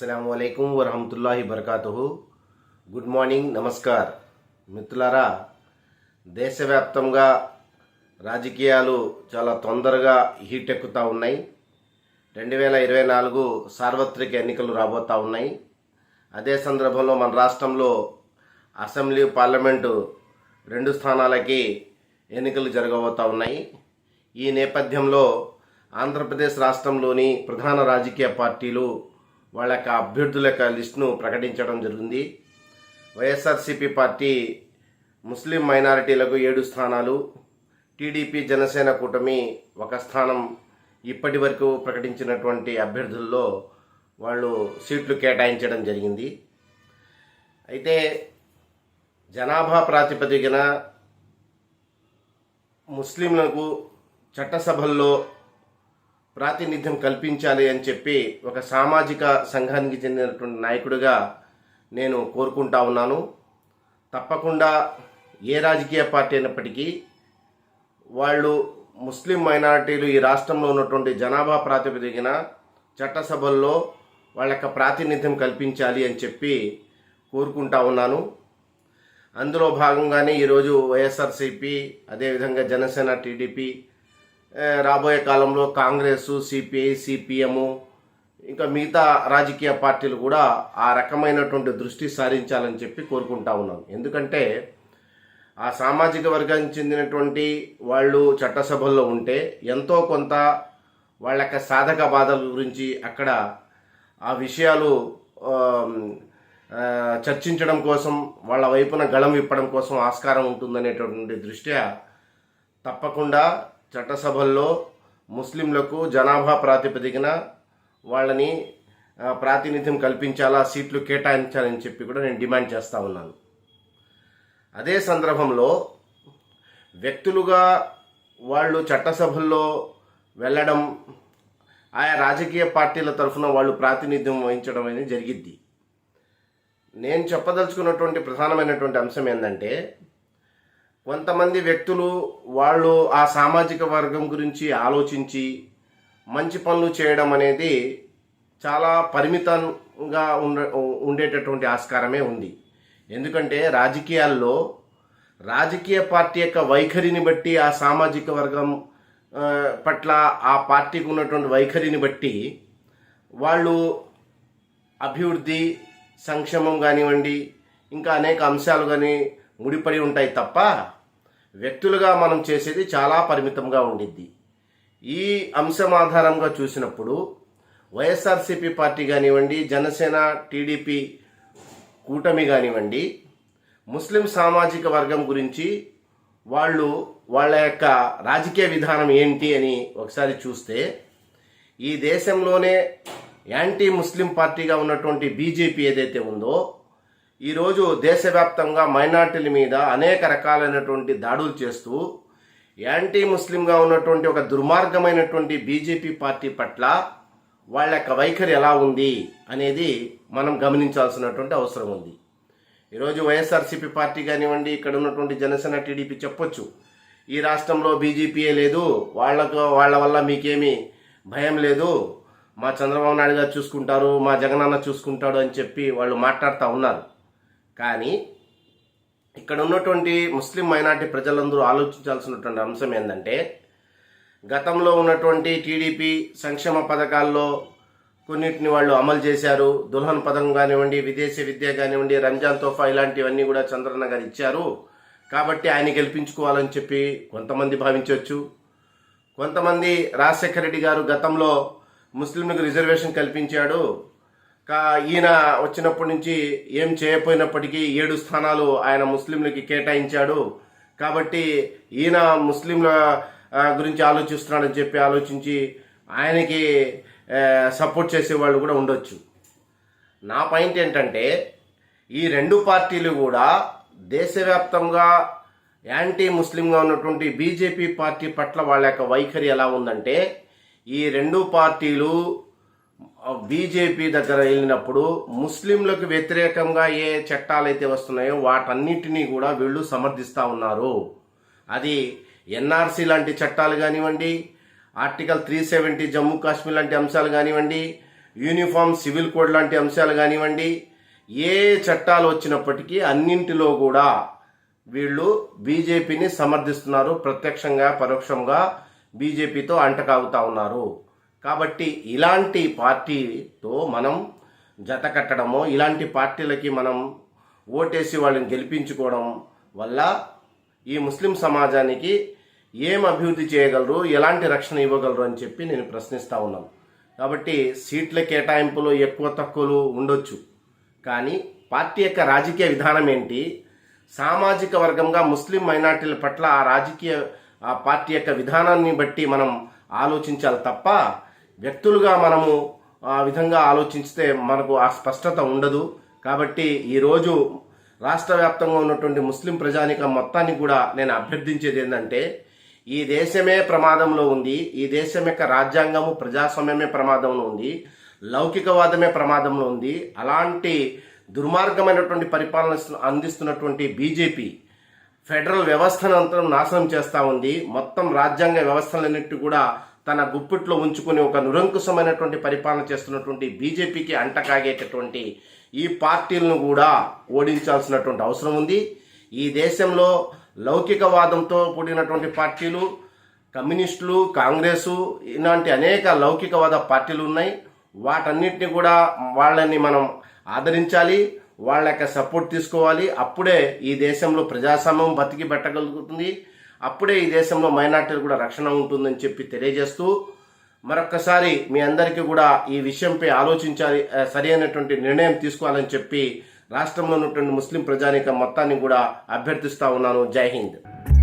అస్సలం అయికం వరహమతుల్లాహి బర్కాతు గుడ్ మార్నింగ్ నమస్కార్ మిత్రులారా దేశవ్యాప్తంగా రాజకీయాలు చాలా తొందరగా హీట్ ఎక్కుతా ఉన్నాయి. రెండు వేల ఇరవై నాలుగు సార్వత్రిక ఎన్నికలు రాబోతూ ఉన్నాయి. అదే సందర్భంలో మన రాష్ట్రంలో అసెంబ్లీ పార్లమెంటు రెండు స్థానాలకి ఎన్నికలు జరగబోతూ ఉన్నాయి. ఈ నేపథ్యంలో ఆంధ్రప్రదేశ్ రాష్ట్రంలోని ప్రధాన రాజకీయ పార్టీలు వాళ్ళ యొక్క అభ్యర్థుల యొక్క లిస్టును ప్రకటించడం జరిగింది. వైఎస్ఆర్సీపీ పార్టీ ముస్లిం మైనారిటీలకు ఏడు స్థానాలు టీడీపీ జనసేన కూటమి ఒక స్థానం ఇప్పటి వరకు ప్రకటించినటువంటి అభ్యర్థుల్లో వాళ్ళు సీట్లు కేటాయించడం జరిగింది. అయితే జనాభా ప్రాతిపదికన ముస్లింలకు చట్టసభల్లో ప్రాతినిధ్యం కల్పించాలి అని చెప్పి ఒక సామాజిక సంఘానికి చెందినటువంటి నాయకుడిగా నేను కోరుకుంటా ఉన్నాను. తప్పకుండా ఏ రాజకీయ పార్టీ అయినప్పటికీ వాళ్ళు ముస్లిం మైనారిటీలు ఈ రాష్ట్రంలో ఉన్నటువంటి జనాభా ప్రాతిపదికన చట్టసభల్లో వాళ్ళ యొక్క ప్రాతినిధ్యం కల్పించాలి అని చెప్పి కోరుకుంటా ఉన్నాను. అందులో భాగంగానే ఈరోజు వైఎస్ఆర్సీపీ అదేవిధంగా జనసేన టీడీపీ రాబోయే కాలంలో కాంగ్రెస్ సిపిఐ సిపిఎము ఇంకా మిగతా రాజకీయ పార్టీలు కూడా ఆ రకమైనటువంటి దృష్టి సారించాలని చెప్పి కోరుకుంటా ఉన్నాను. ఎందుకంటే ఆ సామాజిక వర్గానికి చెందినటువంటి వాళ్ళు చట్టసభల్లో ఉంటే ఎంతో కొంత వాళ్ళ యొక్క సాధక బాధల గురించి అక్కడ ఆ విషయాలు చర్చించడం కోసం వాళ్ళ వైపున గళం విప్పడం కోసం ఆస్కారం ఉంటుందనేటటువంటి దృష్ట్యా తప్పకుండా చట్టసభల్లో ముస్లింలకు జనాభా ప్రాతిపదికన వాళ్ళని ప్రాతినిధ్యం కల్పించాలా సీట్లు కేటాయించాలని చెప్పి కూడా నేను డిమాండ్ చేస్తూ ఉన్నాను. అదే సందర్భంలో వ్యక్తులుగా వాళ్ళు చట్టసభల్లో వెళ్ళడం ఆయా రాజకీయ పార్టీల తరఫున వాళ్ళు ప్రాతినిధ్యం వహించడం అనేది జరిగిద్ది. నేను చెప్పదలుచుకున్నటువంటి ప్రధానమైనటువంటి అంశం ఏంటంటే కొంతమంది వ్యక్తులు వాళ్ళు ఆ సామాజిక వర్గం గురించి ఆలోచించి మంచి పనులు చేయడం అనేది చాలా పరిమితంగా ఉండ ఉండేటటువంటి ఆస్కారమే ఉంది. ఎందుకంటే రాజకీయాల్లో రాజకీయ పార్టీ యొక్క వైఖరిని బట్టి ఆ సామాజిక వర్గం పట్ల ఆ పార్టీకి ఉన్నటువంటి వైఖరిని బట్టి వాళ్ళు అభివృద్ధి సంక్షేమం కానివ్వండి ఇంకా అనేక అంశాలు కానీ ముడిపడి ఉంటాయి తప్ప వ్యక్తులుగా మనం చేసేది చాలా పరిమితంగా ఉండిద్ది. ఈ అంశం ఆధారంగా చూసినప్పుడు వైఎస్ఆర్సీపీ పార్టీ కానివ్వండి జనసేన టీడీపీ కూటమి కానివ్వండి ముస్లిం సామాజిక వర్గం గురించి వాళ్ళు వాళ్ళ యొక్క రాజకీయ విధానం ఏంటి అని ఒకసారి చూస్తే ఈ దేశంలోనే యాంటీ ముస్లిం పార్టీగా ఉన్నటువంటి బీజేపీ ఏదైతే ఉందో ఈరోజు దేశవ్యాప్తంగా మైనార్టీల మీద అనేక రకాలైనటువంటి దాడులు చేస్తూ యాంటీ ముస్లింగా ఉన్నటువంటి ఒక దుర్మార్గమైనటువంటి బీజేపీ పార్టీ పట్ల వాళ్ళ యొక్క వైఖరి ఎలా ఉంది అనేది మనం గమనించాల్సినటువంటి అవసరం ఉంది. ఈరోజు వైఎస్ఆర్సీపీ పార్టీ కానివ్వండి ఇక్కడ ఉన్నటువంటి జనసేన టీడీపీ చెప్పొచ్చు. ఈ రాష్ట్రంలో బీజేపీయే లేదు వాళ్ళకు వాళ్ళ వల్ల మీకేమీ భయం లేదు. మా చంద్రబాబు నాయుడు గారు చూసుకుంటారు మా జగనన్న చూసుకుంటాడు అని చెప్పి వాళ్ళు మాట్లాడుతూ ఉన్నారు. కానీ ఇక్కడ ఉన్నటువంటి ముస్లిం మైనార్టీ ప్రజలందరూ ఆలోచించాల్సినటువంటి అంశం ఏంటంటే గతంలో ఉన్నటువంటి టీడీపీ సంక్షేమ పథకాల్లో కొన్నిటిని వాళ్ళు అమలు చేశారు. దుల్హన్ పథకం కానివ్వండి విదేశీ విద్య కానివ్వండి రంజాన్ తోఫా ఇలాంటివన్నీ కూడా చంద్రన్న గారు ఇచ్చారు. కాబట్టి ఆయన గెలిపించుకోవాలని చెప్పి కొంతమంది భావించవచ్చు. కొంతమంది రాజశేఖర రెడ్డి గారు గతంలో ముస్లింలకు రిజర్వేషన్ కల్పించాడు. ఈయన వచ్చినప్పటి నుంచి ఏం చేయకపోయినప్పటికీ ఏడు స్థానాలు ఆయన ముస్లింలకి కేటాయించాడు. కాబట్టి ఈయన ముస్లింల గురించి ఆలోచిస్తున్నాడని చెప్పి ఆలోచించి ఆయనకి సపోర్ట్ చేసే వాళ్ళు కూడా ఉండొచ్చు. నా పాయింట్ ఏంటంటే ఈ రెండు పార్టీలు కూడా దేశవ్యాప్తంగా యాంటీ ముస్లింగా ఉన్నటువంటి బీజేపీ పార్టీ పట్ల వాళ్ళ యొక్క వైఖరి ఎలా ఉందంటే ఈ రెండు పార్టీలు బీజేపీ దగ్గర వెళ్ళినప్పుడు ముస్లింలకు వ్యతిరేకంగా ఏ చట్టాలు అయితే వస్తున్నాయో వాటన్నిటినీ కూడా వీళ్ళు సమర్థిస్తూ ఉన్నారు. అది ఎన్ఆర్సీ లాంటి చట్టాలు కానివ్వండి article three seventy Jammu Kashmir లాంటి అంశాలు కానివ్వండి యూనిఫామ్ సివిల్ కోడ్ లాంటి అంశాలు కానివ్వండి ఏ చట్టాలు వచ్చినప్పటికీ అన్నింటిలో కూడా వీళ్ళు బీజేపీని సమర్థిస్తున్నారు ప్రత్యక్షంగా పరోక్షంగా బీజేపీతో అంటకాగుతా ఉన్నారు. కాబట్టి ఇలాంటి పార్టీతో మనం జత కట్టడమో ఇలాంటి పార్టీలకి మనం ఓటేసి వాళ్ళని గెలిపించుకోవడం వల్ల ఈ ముస్లిం సమాజానికి ఏం అభివృద్ధి చేయగలరు ఎలాంటి రక్షణ ఇవ్వగలరు అని చెప్పి నేను ప్రశ్నిస్తూ ఉన్నాను. కాబట్టి సీట్ల కేటాయింపులో ఎక్కువ తక్కువలు ఉండొచ్చు. కానీ పార్టీ యొక్క రాజకీయ విధానం ఏంటి? సామాజిక వర్గంగా ముస్లిం మైనార్టీల పట్ల ఆ రాజకీయ ఆ పార్టీ యొక్క విధానాన్ని బట్టి మనం ఆలోచించాలి తప్ప వ్యక్తులుగా మనము ఆ విధంగా ఆలోచిస్తే మనకు ఆ స్పష్టత ఉండదు. కాబట్టి ఈరోజు రాష్ట్ర వ్యాప్తంగా ఉన్నటువంటి ముస్లిం ప్రజానికం మొత్తాన్ని కూడా నేను అభ్యర్థించేది ఏంటంటే ఈ దేశమే ప్రమాదంలో ఉంది ఈ దేశం యొక్క రాజ్యాంగము ప్రజాస్వామ్యమే ప్రమాదంలో ఉంది లౌకికవాదమే ప్రమాదంలో ఉంది. అలాంటి దుర్మార్గమైనటువంటి పరిపాలన అందిస్తున్నటువంటి బీజేపీ ఫెడరల్ వ్యవస్థను అంతరం నాశనం చేస్తూ ఉంది. మొత్తం రాజ్యాంగ వ్యవస్థలన్నిటి కూడా తన గుప్పిట్లో ఉంచుకుని ఒక నిరంకుశమైనటువంటి పరిపాలన చేస్తున్నటువంటి బీజేపీకి అంటకాగేటటువంటి ఈ పార్టీలను కూడా ఓడించాల్సినటువంటి అవసరం ఉంది. ఈ దేశంలో లౌకికవాదంతో కూడినటువంటి పార్టీలు కమ్యూనిస్టులు కాంగ్రెసు ఇలాంటి అనేక లౌకికవాద పార్టీలు ఉన్నాయి. వాటన్నిటిని కూడా వాళ్ళని మనం ఆదరించాలి వాళ్ళ యొక్క సపోర్ట్ తీసుకోవాలి. అప్పుడే ఈ దేశంలో ప్రజాస్వామ్యం బతికి పెట్టగలుగుతుంది అప్పుడే ఈ దేశంలో మైనార్టీలు కూడా రక్షణ ఉంటుందని చెప్పి తెలియజేస్తూ మరొక్కసారి మీ అందరికీ కూడా ఈ విషయంపై ఆలోచించాలి సరి అయినటువంటి నిర్ణయం తీసుకోవాలని చెప్పి రాష్ట్రంలో ఉన్నటువంటి ముస్లిం ప్రజానిక మొత్తాన్ని కూడా అభ్యర్థిస్తా ఉన్నాను. జై హింద్.